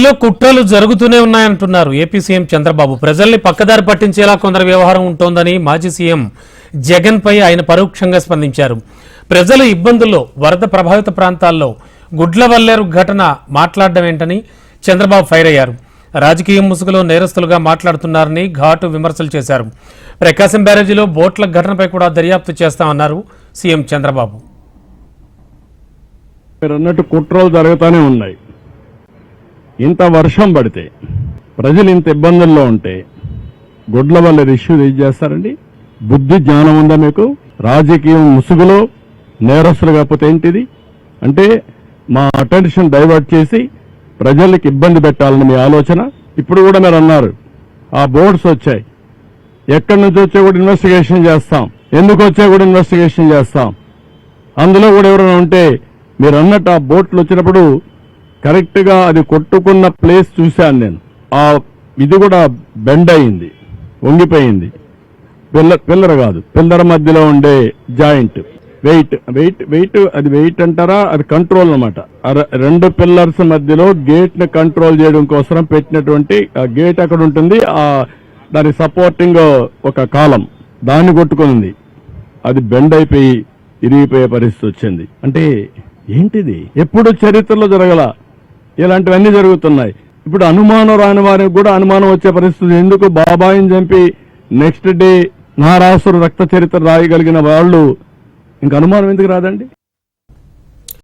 ఏపీలో కుట్రలు జరుగుతూనే ఉన్నాయంటున్నారు. ఏపీ సీఎం చంద్రబాబు ప్రజల్ని పక్కదారి పట్టించేలా కొందరు వ్యవహారం ఉంటోందని మాజీ సీఎం జగన్ పై ఆయన పరోక్షంగా స్పందించారు. ప్రజలు ఇబ్బందుల్లో వరద ప్రభావిత ప్రాంతాల్లో గుడ్ల వల్లేరు ఘటన మాట్లాడడం ఏంటని చంద్రబాబు ఫైర్ అయ్యారు. రాజకీయం ముసుగులో నేరస్తులుగా మాట్లాడుతున్నారని ఘాటు విమర్శలు చేశారు. ప్రకాశం బ్యారేజీలో బోట్ల ఘటనపై కూడా దర్యాప్తు చేస్తామన్నారు సీఎం చంద్రబాబు. మీరు అన్నట్టు కుట్రలు జరుగుతూనే ఉన్నాయి. ఇంత వర్షం పడితే ప్రజలు ఇంత ఇబ్బందుల్లో ఉంటే గుడ్ల వల్ల ఇష్యూ ఏం చేస్తారండి? బుద్ధి జ్ఞానం ఉందా మీకు? రాజకీయం ముసుగులో నేరస్తులు కాకపోతే ఏంటిది? అంటే మా అటెన్షన్ డైవర్ట్ చేసి ప్రజలకు ఇబ్బంది పెట్టాలని మీ ఆలోచన? ఇప్పుడు కూడా మీరు అన్నారు ఆ బోర్డ్స్ వచ్చాయి. ఎక్కడి నుంచి వచ్చే కూడా ఇన్వెస్టిగేషన్ చేస్తాం. ఎందుకు వచ్చా కూడా ఇన్వెస్టిగేషన్ చేస్తాం. అందులో కూడా ఎవరైనా ఉంటే మీరు అన్నట్టు ఆ బోట్లు వచ్చినప్పుడు కరెక్ట్గా అది కొట్టుకున్న ప్లేస్ చూశాను నేను. ఆ ఇది కూడా బెండ్ అయింది వంగిపోయింది. పిల్లర్ పిల్లర్ కాదు పిల్లర్ మధ్యలో ఉండే జాయింట్. వెయిట్ వెయిట్ వెయిట్ అది వెయిట్ అంటారా? అది కంట్రోల్ అనమాట రెండు పిల్లర్స్ మధ్యలో గేట్ని కంట్రోల్ చేయడం కోసం పెట్టినటువంటి ఆ గేట్ అక్కడ ఉంటుంది ఆ దాని సపోర్టింగ్ ఒక కాలం. దాన్ని కొట్టుకుంది. అది బెండ్ అయిపోయి ఇరిగిపోయే పరిస్థితి వచ్చింది. అంటే ఏంటిది? ఎప్పుడు చరిత్రలో జరగల ఇలాంటివన్నీ జరుగుతున్నాయి. ఇప్పుడు అనుమానం రాని వారికి కూడా అనుమానం వచ్చే పరిస్థితి ఎందుకు? బాబాయిని చంపి నెక్స్ట్ డే నారాసురు రక్త చరిత్ర రాయగలిగిన వాళ్ళు. ఇంకా అనుమానం ఎందుకు రాదండి?